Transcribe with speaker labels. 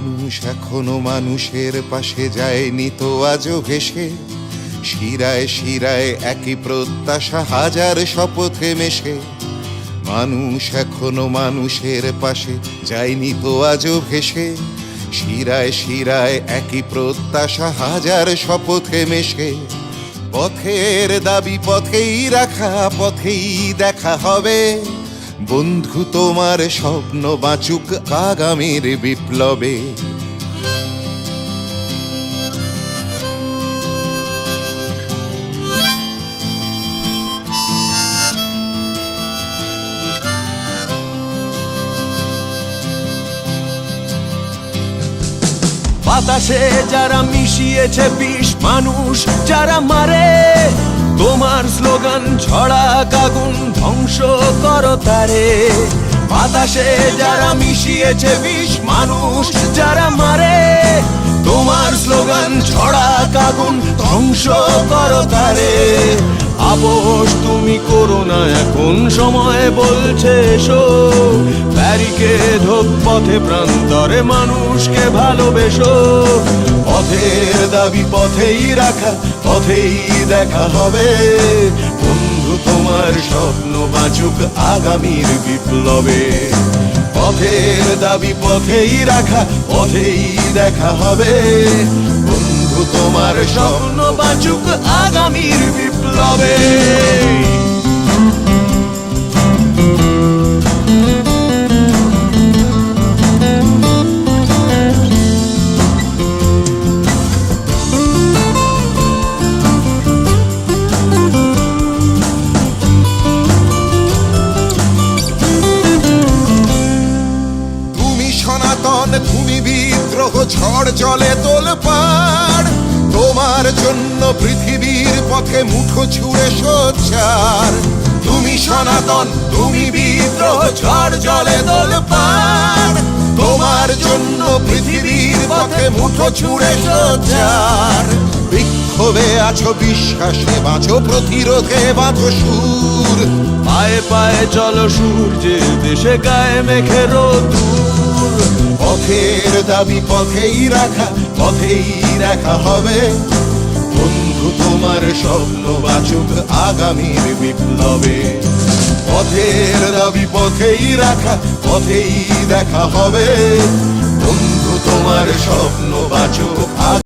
Speaker 1: মানুষ এখনও মানুষের পাশে যায়নি তো আজও ভেসে। শিরায় শিরায় একই প্রত্যাশা হাজার শপথে মেশে। মানুষ এখনও মানুষের পাশে যায়নি তো আজও ভেসে। শিরায় শিরায় একই প্রত্যাশা হাজার শপথে মেশে। পথের দাবি পথেই রাখা, পথেই দেখা হবে। বন্ধু তোমার স্বপ্ন বাঁচুক আগামীর বিপ্লবে।
Speaker 2: বাতাসে যারা মিশিয়েছে বিষ, মানুষ যারা মারে, তোমার স্লোগান ছড়া কাগুন, ধ্বংস করো তারে। বাতাসে যারা মিশিয়েছে বিষ, মানুষ যারা মারে, তোমার স্লোগান ছড়া কাগুন, ধ্বংস করো তারে। আপোষ তুমি করো না এখন সময়, বলছে এসো। ব্যারিকেড হোক পথে প্রান্তরে মানুষকে ভালোবেসো। পথের দাবি পথেই রাখা, পথেই দেখা হবে। বন্ধু, তোমার স্বপ্ন বাঁচুক আগামীর বিপ্লবে। পথের দাবি পথেই রাখা, পথেই দেখা হবে। তোমার স্বপ্ন বাঁচুক আগামীর বিপ্লবে।
Speaker 1: ঝড় জলে তোল তোমার জন্য পৃথিবীর পথে মুঠো ছুঁড়ে সোচ্চার। তুমি সনাতন তুমি বিদ্রোহ ঝড় জলে তোল পাড় তোমার জন্য পৃথিবীর পথে মুঠো ছুঁড়ে সোচ্চার। বিক্ষোভে আছো বিশ্বাসে বাঁচো প্রতিরোধে বাঁচো সুর।
Speaker 2: পায়ে পায়ে চলো সূর্যের দেশে গায়ে মেঘে রোদুর।
Speaker 1: পথের দাবি পথেই রাখা পথেই রাখা হবে। তোমার স্বপ্ন বাচুক আগামীর বিপ্লবে। পথের দাবি পথেই রাখা, পথেই দেখা হবে। বন্ধু, তোমার স্বপ্ন বাচুক